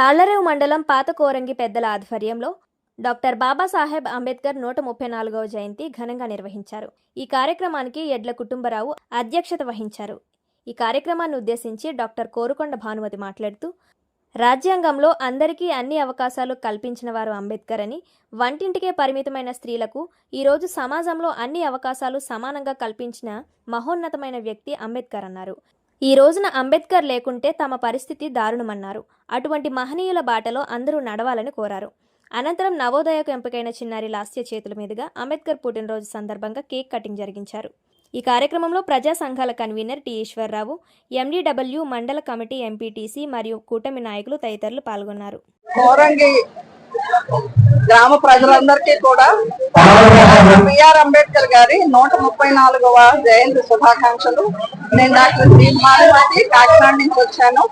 తాళ్ళరేవు మండలం పాత కోరంగి పెద్దల ఆధ్వర్యంలో డాక్టర్ బాబాసాహెబ్ అంబేద్కర్ నూట ముప్పై నాలుగవ జయంతి ఘనంగా నిర్వహించారు. ఈ కార్యక్రమానికి ఎడ్ల కుటుంబరావు అధ్యక్షత వహించారు. ఈ కార్యక్రమాన్ని ఉద్దేశించి డాక్టర్ కోరుకొండ భానుమతి మాట్లాడుతూ రాజ్యాంగంలో అందరికీ అన్ని అవకాశాలు కల్పించిన వారు అంబేద్కర్ అని వంటింటికే పరిమితమైన స్త్రీలకు ఈరోజు సమాజంలో అన్ని అవకాశాలు సమానంగా కల్పించిన మహోన్నతమైన వ్యక్తి అంబేద్కర్ అన్నారు. ఈ రోజున అంబేద్కర్ లేకుంటే తమ పరిస్థితి దారుణమన్నారు. అటువంటి మహనీయుల బాటలో అందరూ నడవాలని కోరారు. అనంతరం నవోదయకు ఎంపికైన చిన్నారి లాస్య చేతుల మీదుగా అంబేద్కర్ పుట్టినరోజు సందర్భంగా కేక్ కటింగ్ జరిగించారు. ఈ కార్యక్రమంలో ప్రజా సంఘాల కన్వీనర్ టి ఈశ్వర్రావు ఎండిడబ్ల్యూ మండల కమిటీ ఎంపీటీసీ మరియు కూటమి నాయకులు తదితరులు పాల్గొన్నారు. గ్రామ ప్రజలందరికీ కూడా బిఆర్ అంబేద్కర్ గారి నూట ముప్పై నాలుగవ జయంతి శుభాకాంక్షలు. నేను డాక్టర్ శ్రీ మాధవతి కాకినాడ నుంచి వచ్చాను.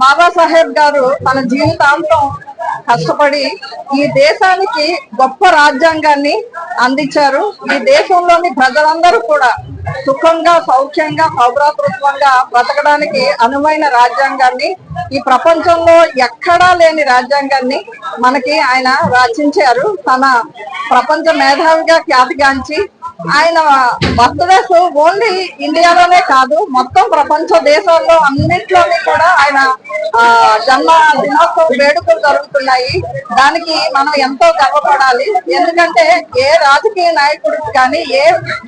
బాబాసాహెబ్ గారు తన జీవితాంతం కష్టపడి ఈ దేశానికి గొప్ప రాజ్యాంగాన్ని అందించారు. ఈ దేశంలోని ప్రజలందరూ కూడా సుఖంగా సౌఖ్యంగా సౌభ్రాతృత్వంగా బ్రతకడానికి అనువైన రాజ్యాంగాన్ని ఈ ప్రపంచంలో ఎక్కడా లేని రాజ్యాంగాన్ని మనకి ఆయన రచించారు. తన ప్రపంచ మేధావిగా ఖ్యాతిగాంచి ఆయన బర్త్డేస్ ఓన్లీ ఇండియాలోనే కాదు మొత్తం ప్రపంచ దేశాల్లో అన్నింటిలోని కూడా ఆయన ఆ, జన్మ దినోత్సవ వేడుకలు జరుగుతున్నాయి. దానికి మనం ఎంతో గర్వపడాలి. ఎందుకంటే ఏ రాజకీయ నాయకుడికి కానీ ఏ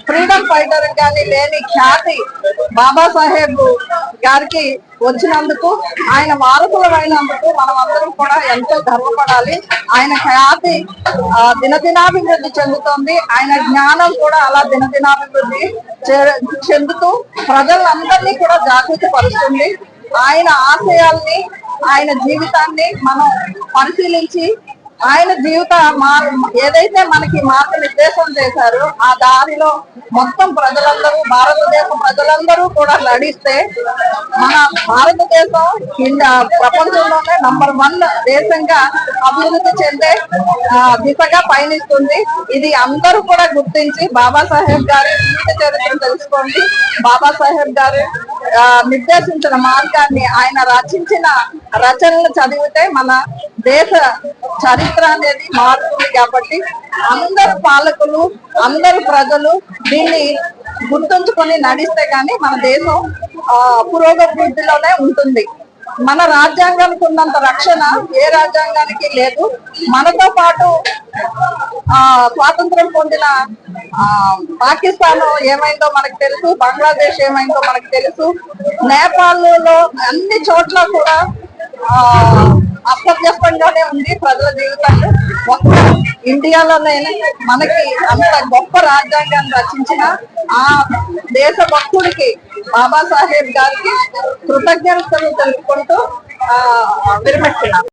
ఫ్రీడమ్ ఫైటర్ కానీ లేని ఖ్యాతి బాబాసాహెబ్ గారికి వచ్చినందుకు ఆయన వారసులమైనందుకు మనం అందరం కూడా ఎంతో గర్వపడాలి. ఆయన ఖ్యాతి ఆ, దినదినాభివృద్ధి చెందుతోంది. ఆయన జ్ఞానం కూడా అలా దినదినాభివృద్ధి చెందుతూ ప్రజలందరినీ కూడా జాగృతి పరుస్తుంది. ఆయన ఆశయాల్ని ఆయన జీవితాన్ని మనం పరిశీలించి ఆయన జీవిత మార్ ఏదైతే మనకి మార్గనిర్దేశం చేశారో ఆ దారిలో మొత్తం ప్రజలందరూ భారతదేశ ప్రజలందరూ కూడా నడిస్తే మన భారతదేశం ఇండియా ప్రపంచంలోనే నంబర్ వన్ దేశంగా అభివృద్ధి చెందే దిశగా పయనిస్తుంది. ఇది అందరూ కూడా గుర్తించి బాబాసాహెబ్ గారి జీవిత చరిత్ర తెలుసుకోండి. బాబాసాహెబ్ గారు నిర్దేశించిన మార్గాన్ని ఆయన రచించిన రచనలు చదివితే మన దేశ చరిత్ర అనేది మారుతుంది కాబట్టి అందరు పాలకులు అందరు ప్రజలు దీన్ని గుర్తుంచుకొని నడిస్తే కానీ మన దేశం ఆ, పురోగతిలోనే ఉంటుంది. మన రాజ్యాంగానికి ఉన్నంత రక్షణ ఏ రాజ్యాంగానికి లేదు. మనతో పాటు ఆ స్వాతంత్రం పొందిన పాకిస్తాన్ ఏమైందో మనకు తెలుసు బంగ్లాదేశ్ ఏమైందో మనకు తెలుసు. నేపాల్లో అన్ని చోట్ల కూడా ఆ అస్తవ్యస్తంగానే ఉంది ప్రజల జీవితాలు. ఒక్క ఇండియాలోనే మనకి అంత గొప్ప రాజ్యాంగాన్ని రచించిన ఆ దేశ భక్తుడికి బాబాసాహెబ్ గారికి కృతజ్ఞతలు తెలుపుకుంటూ ఆ విరమిస్తున్నాం.